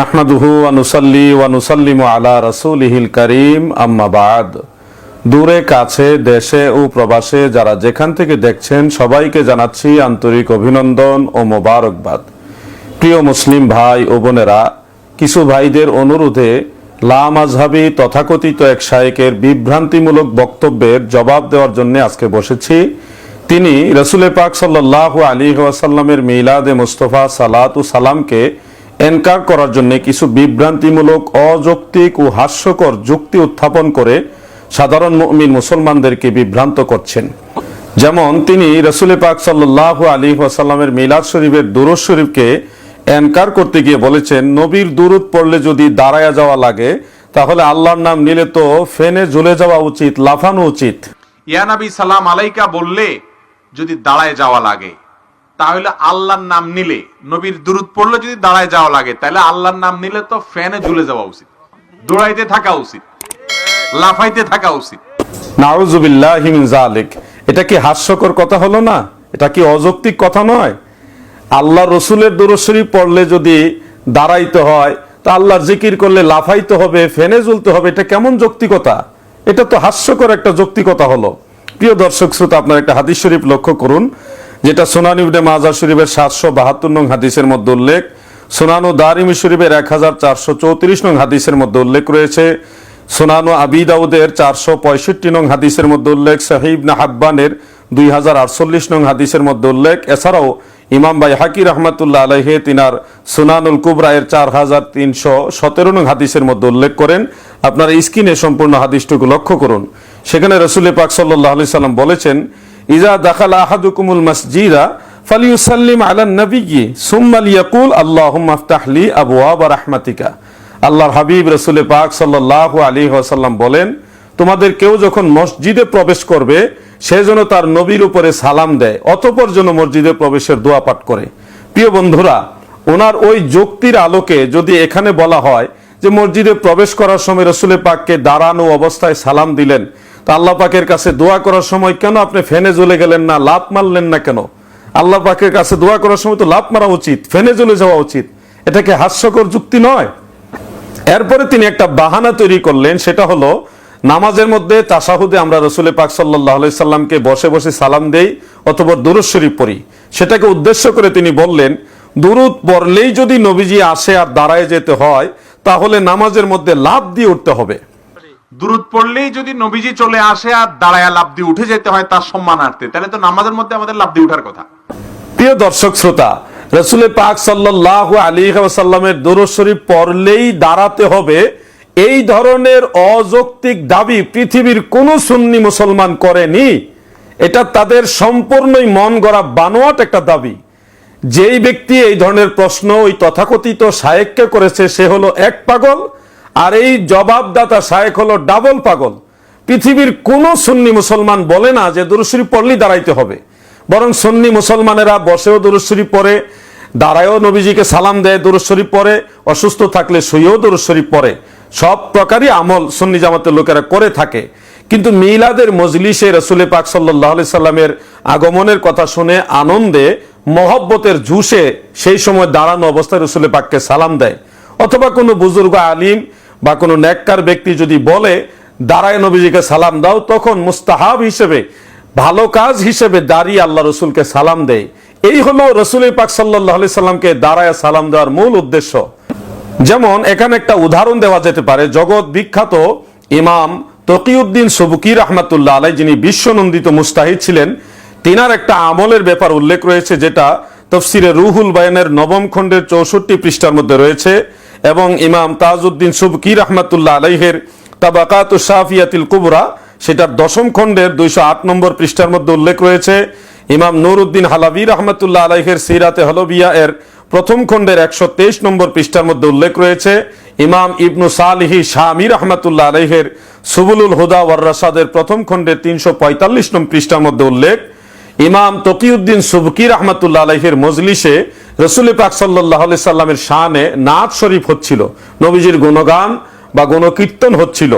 নাহমাদুহু ওয়ানুসাল্লি ওয়ানুসাল্লিম আলা রাসূলিহিল করিম, আম্মা বাদ। দূরে, কাছে, দেশে ও প্রবাসে যারা যেখান থেকে দেখছেন, সবাইকে জানাচ্ছি আন্তরিক অভিনন্দন ও মোবারকবাদ। প্রিয় মুসলিম ভাই ও বোনেরা, কিছু ভাইদের অনুরোধে লা মাযহাবি তথাকথিত এক শায়েকের বিভ্রান্তিমূলক বক্তব্যের জবাব দেওয়ার জন্য আজকে বসেছি। তিনি রসুলে পাক সাল্লাহ আলী ওয়াসাল্লামের মিলাদে মুস্তফা সালাত ও সালামকে এনকার করার জন্য কিছু বিভ্রান্তিমূলক, অযৌক্তিক ও হাস্যকর যুক্তি উত্থাপন করে সাধারণ মুমিন মুসলমানদেরকে বিভ্রান্ত করছেন। যেমন তিনি রসুলে পাক সাল্লাহ আলী ওয়াসাল্লামের মিলাদ শরীফের দুরুদ শরীফকে এনকার করতে গিয়ে বলেছেন, নবীর দুরুদ পড়লে যদি দাঁড়ায়া যাওয়া লাগে, তাহলে আল্লাহর নাম নিলে তো ফেনে ঝুলে যাওয়া উচিত, লাফানো উচিত। ইয়া নবী সালাম আলাইকা বললে, যদি দাঁড়ায় যাওয়া লাগে। তাহলে আল্লাহর নাম নিলে নবীর দুরুদ পড়লে যদি দাঁড়ায় যাওয়া লাগে, তাহলে আল্লাহর নাম নিলে তো ফ্যানে ঝুলে যাওয়া উচিত। দৌড়াইতে থাকা উচিত। লাফাইতে থাকা উচিত। নাউজুবিল্লাহ জালিক এটা কি হাস্যকর কথা হলো না? এটা কি অযৌক্তিক কথা নয়? আল্লাহ রসুলের দুরশ্বরী পড়লে যদি দাঁড়াইতে হয়, তা আল্লাহর জিকির করলে লাফাইতে হবে ফেনে ঝুলতে হবে, এটা কেমন যৌক্তিকতা? এটা তো হাস্যকর একটা যৌক্তিকতা হলো। প্রিয় দর্শক শ্রোতা, আপনার একটা হাদিস শরীফ লক্ষ্য করুন। যেটা সোনান ইবনে মাজার শরীফের সাতশো বাহাত্তর নং হাদিসের মধ্যে উল্লেখ। সোনানু দারিমি শরীফের এক হাজার চারশো চৌত্রিশ নং হাদিসের মধ্যে উল্লেখ রয়েছে। সোনানু আবি দাউদের চারশো পঁয়ষট্টি নং হাদিসের মধ্যে উল্লেখ। সাহিব না হাব্বানের দুই হাজার আটচল্লিশ নং হাদিসের মধ্যে উল্লেখ। এছাড়াও ইমাম বাই হাকি রহমাতুল্লাহ আলহে তিনার সুনানুল কুবরায়ের চার হাজার তিনশো সতেরো নং হাদিসের মধ্যে উল্লেখ করেন। আপনারা স্ক্রিনে সম্পূর্ণ হাদিসটুকু লক্ষ্য করুন। সেখানে রসুল পাক সাল্লাহ আলি সাল্লাম বলেছেন ইজা দাখাল আহাদুকুমুল মসজিদা ফালিউসাল্লিম আলা নবী সুম্মাল ইয়াকুল, আল্লাহুম্মা আফতাহলি আবওয়াব রাহমাতিকা। আল্লাহর হাবিব রসুল পাক সাল্লাহ আলী ওয়াসাল্লাম বলেন, তোমাদের কেউ যখন মসজিদে প্রবেশ করবে, সে যেন তার নবীর উপরে সালাম দেয়, অতপর যেন মসজিদে প্রবেশের দোয়া পাঠ করে। প্রিয় বন্ধুরা, ওনার ওই যুক্তির আলোকে যদি এখানে বলা হয় যে মসজিদে প্রবেশ করার সময় রসুলের পাককে দাঁড়ানো অবস্থায় সালাম দিলেন তো আল্লাহ পাকের কাছে দোয়া করার সময় কেন আপনি ফেনে জ্বলে গেলেন না? লাভ মারলেন না কেন? আল্লাহ পাকের কাছে দোয়া করার সময় তো লাভ মারা উচিত, ফেনে জ্বলে যাওয়া উচিত। এটা কি হাস্যকর যুক্তি নয়? এরপরে তিনি একটা বাহানা তৈরি করলেন, সেটা হলো, নামাজের মধ্যে তাসাহুদে আমরা রসুল পাক সাল্লাহ সাল্লামকে বসে বসে সালাম দেই, অথবা দুরুদ পড়ি। সেটাকে উদ্দেশ্য করে তিনি বললেন, দুরুদ পড়লেই যদি নবীজি আসে আর দাঁড়ায় যেতে হয়, তাহলে নামাজের মধ্যে লাভ দিয়ে উঠতে হবে। দুরুদ পড়লেই যদি নবীজি চলে আসে আর দাঁড়ায় লাভ দিয়ে উঠে যেতে হয় তার সম্মানার্থে তাহলে তো নামাজের মধ্যে আমাদের লাভ দিয়ে উঠার কথা। প্রিয় দর্শক শ্রোতা, রসুলের পাক সাল্লাহ আলী সাল্লামের দুরুদ শরীফ পড়লেই দাঁড়াতে হবে। এই ধরনের অযৌক্তিক দাবি পৃথিবীর কোন সুন্নি মুসলমান করেনি। এটা তাদের সম্পূর্ণই মন গড়া বানোয়াট একটা দাবি। যেই ব্যক্তি এই ধরনের প্রশ্ন ওই তথাকথিত শায়েককে করেছে, সে হলো এক পাগল আর এই জবাবদাতা শায়েক হলো ডাবল পাগল। পৃথিবীর কোন সুন্নি মুসলমান বলে না যে দুরুশরী পড়লেই দাঁড়াইতে হবে। বরং সুন্নি মুসলমানেরা বসেও দুরুশরী পরে দাঁড়ায়ও নবীজিকে সালাম দেয় দুরুশরী পরে অসুস্থ থাকলে শুয়েও দুরুশরী পরে সব প্রকারই আমল সুন্নি জামাতের লোকেরা করে থাকে। কিন্তু মিলাদের মজলিসে রসুলে পাক সাল্লাহ সাল্লামের আগমনের কথা শুনে আনন্দে, মহব্বতের জুসে সেই সময় দাঁড়ানো অবস্থায় রসুলে পাককে সালাম দেয়। অথবা কোনো বুজুর্গ আলিম বা কোনো নেককার ব্যক্তি যদি বলে, দাঁড়ায় নবীজিকে সালাম দাও, তখন মুস্তাহাব হিসেবে, ভালো কাজ হিসেবে দাঁড়িয়ে আল্লাহ রসুলকে সালাম দেয়। এই হলো রসুল পাক সাল্লাহ সাল্লামকে দাঁড়ায় সালাম দেওয়ার মূল উদ্দেশ্য। যেমন, এখানে একটা উদাহরণ দেওয়া যেতে পারে। জগৎ বিখ্যাত ইমাম তকিউদ্দিন সবুকি রহমাতুল্লাহ আলাই যিনি বিশ্বনন্দিত মুস্তাহিদ ছিলেন। তিনার একটা আমলের ব্যাপার উল্লেখ রয়েছে, যেটা তফসিরে রুহুল বায়ানের নবম খণ্ডের চৌষট্টি পৃষ্ঠার মধ্যে রয়েছে। এবং ইমাম তাজউদ্দিন সুবকি রহমাতুল্লাহ আলাইহের তাবাকাত শাফিয়াতিল কুবরা, সেটার দশম খণ্ডের দুইশো আট নম্বর পৃষ্ঠার মধ্যে উল্লেখ রয়েছে। ইমাম নুরুদ্দিন হালাবি রহমতুল্লাহ আলাইহের সিরাতে হলবিয়া এর প্রথম খণ্ডের একশো তেইশ নম্বর পৃষ্ঠার মধ্যে উল্লেখ রয়েছে। ইমাম ইবনু সালিহি শামী রহমতুল্লাহ আলাইহের সুবুলুল হুদা ওয়ার রাসাদের প্রথম খণ্ডের তিনশো পঁয়তাল্লিশ নম্বর পৃষ্ঠার মধ্যে উল্লেখ। ইমাম তকিউদ্দিন সুবকি রহমতুল্লাহ আলাইহের মজলিসে রসুল পাক সাল্লাহ সাল্লামের শানে নাচ শরীফ হচ্ছিল। নবীজির গুণগান বা গুণকীর্তন হচ্ছিল।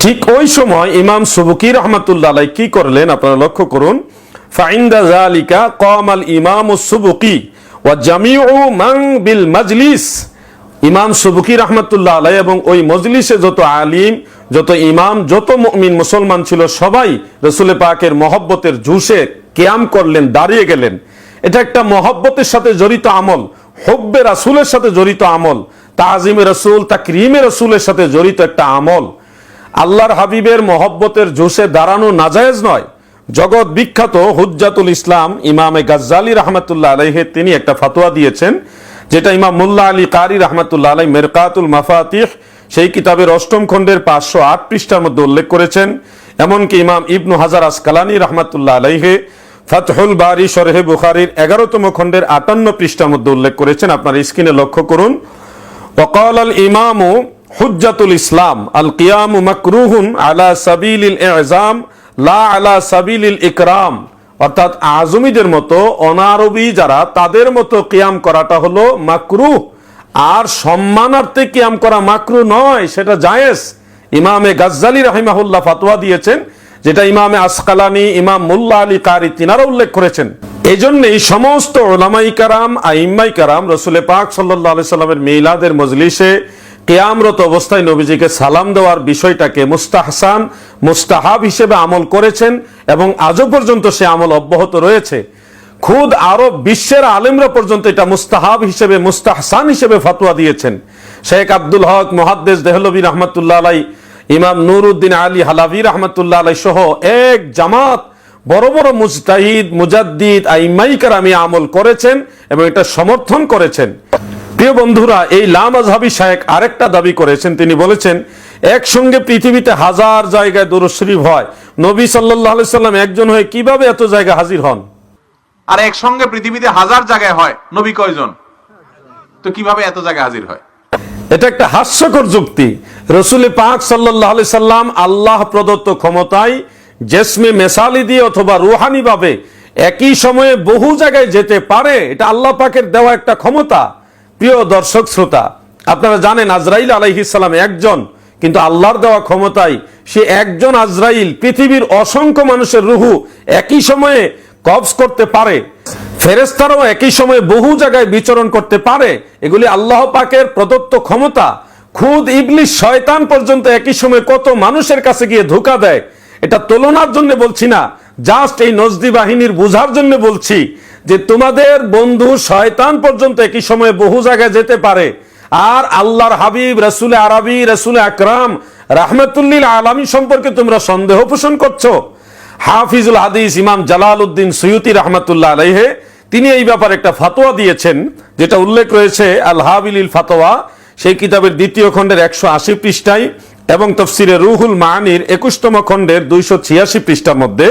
ঠিক ওই সময় ইমাম সুবকি রহমতুল্লাহ আলাই কি করলেন আপনারা লক্ষ্য করুন। ফাইন্দা জালিকা কম আল ইমাম সুবকি ওয়া জামিউ মাং বিল মাজলিস। ইমাম সুবুকি রহমতুল্লাহ আলাই এবং ওই মজলিসে যত আলিম, যত ইমাম, যত মুমিন মুসলমান ছিল, সবাই রসুল পাকের মহব্বতের জুসে কেয়াম করলেন, দাঁড়িয়ে গেলেন। এটা একটা মহব্বতের সাথে জড়িত আমল, হব্বে রাসুলের সাথে জড়িত আমল, তাজিমে রসুল তা ক্রিমে রসুলের সাথে জড়িত একটা আমল। আল্লাহর হাবিবের মহব্বতের জোশে দাঁড়ানো নাজায়েজ নয়। জগৎ বিখ্যাত হুজ্জাতুল ইসলাম ইমামে গাজ্জালি রহমতুল্লাহ আলাইহে তিনি একটা ফতোয়া দিয়েছেন যেটা ইমাম মোল্লা আলী কারি রহমাতুল্লাহ আলাই মেরকাতুল মাফাতিহ, সেই কিতাবের অষ্টম খণ্ডের পাঁচশো আট পৃষ্ঠার মধ্যে উল্লেখ করেছেন। এমনকি ইমাম ইবনু হাজার আসকালানি রহমাতুল্লাহ আলাইহে ফাতহুল বারি সরহে বুখারির এগারোতম খণ্ডের আটান্ন পৃষ্ঠার মধ্যে উল্লেখ করেছেন। আপনার স্ক্রিনে লক্ষ্য করুন। ওকাল আল ইমামু হুজ্জাতুল ইসলাম, আল কিয়াম মাকরুহুন আলা সাবিল ইল এজাম লা আলা সাবিল ইল ইকরাম। অর্থাৎ আজমিদের মতো অনারবি যারা, তাদের মতো কিয়াম করাটা হলো মাকরু। আর সম্মানার্থে কিয়াম করা মাকরু নয়, সেটা জায়েজ। ইমামে গাজ্জালি রাহিমাহুল্লাহ ফাতোয়া দিয়েছেন, যেটা ইমামে আসকালানি, ইমাম মুল্লা আলী কারি তিনারা উল্লেখ করেছেন। এই জন্যই সমস্ত ওলামাই কারাম, আইম্মাই কারাম, রসুলে পাক সাল্লাহ সাল্লামের মিলাদের মজলিসে কেয়ামরত অবস্থায় নবীজিকে সালাম দেওয়ার বিষয়টাকে মুস্তাহসান, মুস্তাহাব হিসেবে আমল করেছেন এবং আজও পর্যন্ত সে আমল অব্যাহত রয়েছে। খুদ আরব বিশ্বের আলেমরা পর্যন্ত এটা মুস্তাহাব হিসেবে, মুস্তাহসান হিসেবে ফতোয়া দিয়েছেন। শেখ আব্দুল হক, মোহাদ্দেস দেহলবী রহমতুল্লাহ আলাই, ইমাম নুরুদ্দিন আলী হালাভি রহমতুল্লাহ আলাই সহ এক জামাত বড় বড় মুজতাহিদ, মুজাদ্দিদ আইমাইকার আমি আমল করেছেন এবং এটা সমর্থন করেছেন। প্রিয় বন্ধুরা এই লাম আজহাবি শায়েক আরেকটা দাবি করেছেন। তিনি বলেছেন একসঙ্গে পৃথিবীতে হাজার জায়গায় দুরুদ হয়। নবী সাল্লাহ সাল্লাম একজন হয়ে কীভাবে এত জায়গায় হাজির হন? আর একসঙ্গে পৃথিবীতে হাজার জায়গায় হয় নবী কয়জন? তো কীভাবে এত জায়গায় হাজির হয়? এটা একটা হাস্যকর যুক্তি। রসুল পাক সাল্লাহ সাল্লাম আল্লাহ প্রদত্ত ক্ষমতায় জেসমে মেসালি দিয়ে অথবা রুহানি ভাবে একই সময়ে বহু জায়গায় যেতে পারে। এটা আল্লাহ পাকের দেওয়া একটা ক্ষমতা। প্রিয় দর্শক শ্রোতা, আপনারা জানেন আজরাইল আলাইহিসাল্লাম একজন, কিন্তু আল্লাহর দেওয়া ক্ষমতায় সে একজন আজরাইল, পৃথিবীর অসংখ্য মানুষের রুহু একই সময়ে কবজ করতে পারে ফেরেস্তারাও একই সময়ে বহু জায়গায় বিচরণ করতে পারে, এগুলি আল্লাহ পাকের প্রদত্ত ক্ষমতা। খুদ ইবলিশ শয়তান পর্যন্ত একই সময়ে কত মানুষের কাছে গিয়ে ধোকা দেয়, এটা তুলনার জন্য বলছি না, জাস্ট এই নজদি বাহিনীর বোঝার জন্য বলছি। যে তোমাদের বন্ধু শয়তান পর্যন্ত একই সময়ে বহু জায়গায় যেতে পারে। আর আল্লাহর হাবিব, রসুল আরবি, রসুল আকরাম, রাহমাতুল্লিল আলমী সম্পর্কে তোমরা সন্দেহ পোষণ করছ। হাফিজুল হাদিস ইমাম জালাল উদ্দিন সৈয়দি রহমতুল্লাহ আলাইহে, তিনি এই ব্যাপারে একটা ফাতোয়া দিয়েছেন, যেটা উল্লেখ রয়েছে আল হাবিল ফাতোয়া, সেই কিতাবের দ্বিতীয় খণ্ডের একশো আশি পৃষ্ঠায় এবং তফসিরে রুহুল মানির একুশতম খণ্ডের দুইশো ছিয়াশি পৃষ্ঠার মধ্যে।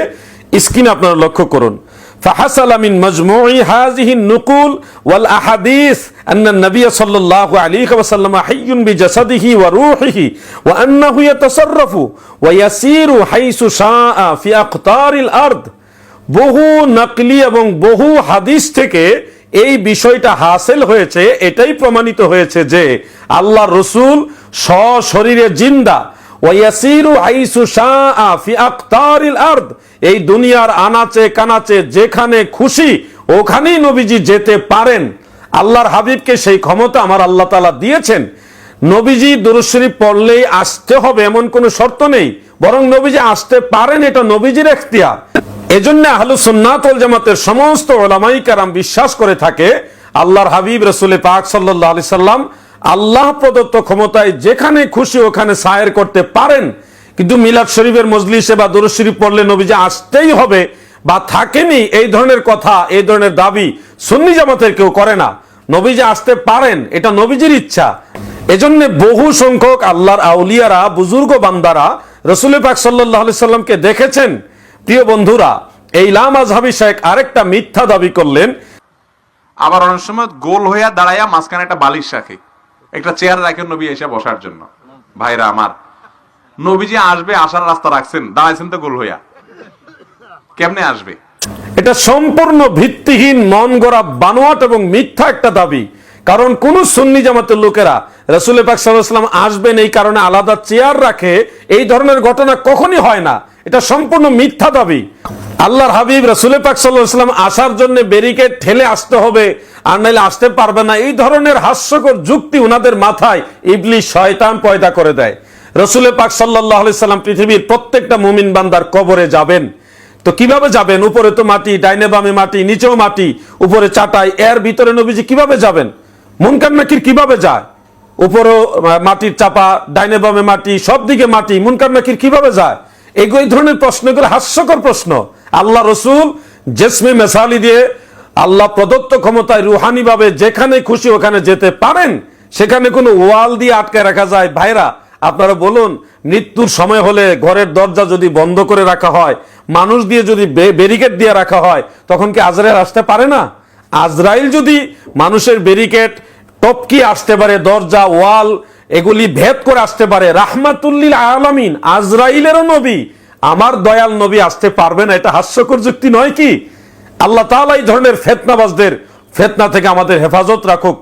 স্ক্রিন আপনারা লক্ষ্য করুন। فحصل من مجموع هذه النقول والأحاديث أن النبي صلى الله عليه وسلم حي بجسده وروحه وأنه يتصرف ويسير حيث شاء في أقطار الأرض বহু নকলি এবং বহু হাদিস থেকে এই বিষয়টা হাসিল হয়েছে এটাই প্রমাণিত হয়েছে যে আল্লাহ রসুল সশরীরে জিন্দা এই দুনিয়ার আনাচে কানাচে যেখানে খুশি, ওখানেই নবীজি যেতে পারেন। আল্লাহর হাবিবকে সেই ক্ষমতা আমার আল্লাহ তাআলা দিয়েছেন। নবীজি দুরুশরীফ পড়লেই আসতে হবে এমন কোনো শর্ত নেই। বরং নবীজি আসতে পারেন, এটা নবীজির এখতিয়ার। এজন্য আহলু সুন্নাত ওয়াল জামাতের সমস্ত ওলামাই কারাম বিশ্বাস করে থাকে, আল্লাহর হাবিব রসুল পাক সাল্লাল্লাহু আলাইহি সাল্লাম আল্লাহ প্রদত্ত ক্ষমতায় যেখানে খুশি ওখানে সায়ের করতে পারেন। কিন্তু মিলাদ শরীফের মজলিসে বা দুরুদ শরীফ পড়লে নবীজি আসতেই হবে বা থাকেনি এই ধরনের কথা, এই ধরনের দাবি সুন্নি জামাতের কেউ করে না। নবীজি আসতে পারেন, এটা নবীজির ইচ্ছা। এজন্য বহু সংখ্যক আল্লাহর আউলিয়ারা, বুজুর্গ বান্দারা রসুল পাক সাল্লাহ সাল্লামকে দেখেছেন। প্রিয় বন্ধুরা, এই লাম আজহাবি শেখ আরেকটা মিথ্যা দাবি করলেন। আবার অনেক সময় গোল হইয়া দাঁড়াইয়া মাঝখানে একটা বালিশ রাখে। একটা চেয়ার রাখেন নবী এসে বসার জন্য। ভাইরা আমার, নবীজি আসবে, আসার রাস্তা রাখছেন, দাঁড়াইছেন তো গোল হইয়া। কেমনে আসবে? এটা সম্পূর্ণ ভিত্তিহীন মন গড়া বানোয়াট এবং মিথ্যা একটা দাবি। কারণ কোন সুন্নি জামাতের লোকেরা রসুল পাক সাল্লাম আসবেন এই কারণে আলাদা চেয়ার রাখে, এই ধরনের ঘটনা কখনই হয় না। এটা সম্পূর্ণ মিথ্যা দাবি। আল্লাহর হাবিব রসুল পাক সাল্লাম আসার জন্য ব্যারিকেড ঠেলে আসতে হবে, আর নাইলে আসতে পারবে না। এই ধরনের হাস্যকর যুক্তি ওনাদের মাথায় ইবলি শয়তান পয়দা করে দেয়। রসুল পাক সাল্লাহ সাল্লাম পৃথিবীর প্রত্যেকটা মুমিন বান্দার কবরে যাবেন। তো কীভাবে যাবেন? উপরে তো মাটি, ডাইনে বামে মাটি, নিচেও মাটি, উপরে চাটাই, এর ভিতরে নবীজি কীভাবে যাবেন? মুনকার নাকির কীভাবে যায়? উপরও মাটির চাপা, ডাইনে বামে মাটি সব দিকে মাটি, মুনকার নাকির কীভাবে যায়? এই ধরনের প্রশ্নগুলো হাস্যকর প্রশ্ন। আল্লাহ রসুল জেসমি মেসালি দিয়ে আল্লাহ প্রদত্ত ক্ষমতায় রুহানি ভাবে যেখানে খুশি ওখানে যেতে পারেন, সেখানে কোনো ওয়াল দিয়ে আটকে রাখা যায়। ভাইরা, আপনারা বলুন, মৃত্যুর সময় হলে ঘরের দরজা যদি বন্ধ করে রাখা হয়, মানুষ দিয়ে যদি ব্যারিকেড দিয়ে রাখা হয়, তখন কি আজরাইল আসতে পারে না? আজরাইল যদি মানুষের ব্যারিকেড, টপকি আসতে পারে, দরজা, ওয়াল, এগুলি ভেদ করে আসতে পারে। রাহমাতুল্লিল আলামিন, আজরাইলেরও নবী আমার দয়াল নবী আসতে পারবে না, এটা হাস্যকর যুক্তি নয় কি? আল্লাহ তাআলা এই ধরনের ফেতনাবাজদের, ফেতনা থেকে আমাদের হেফাজত রাখুক।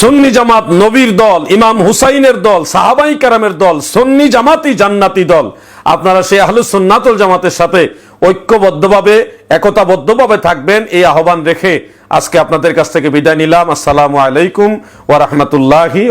সুন্নি জামাত নবীর দল, ইমাম হুসাইনের দল, সাহাবাই কারামের দল, সুন্নি জামাতি জান্নাতি দল। আপনারা সেই আহলু সুন্নাতুল জামাতের সাথে ঐক্যবদ্ধভাবে, একতাবদ্ধভাবে থাকবেন, এই আহ্বান রেখে আজকে আপনাদের কাছ থেকে বিদায় নিলাম। আসসালামু আলাইকুম ওয়া রাহমাতুল্লাহি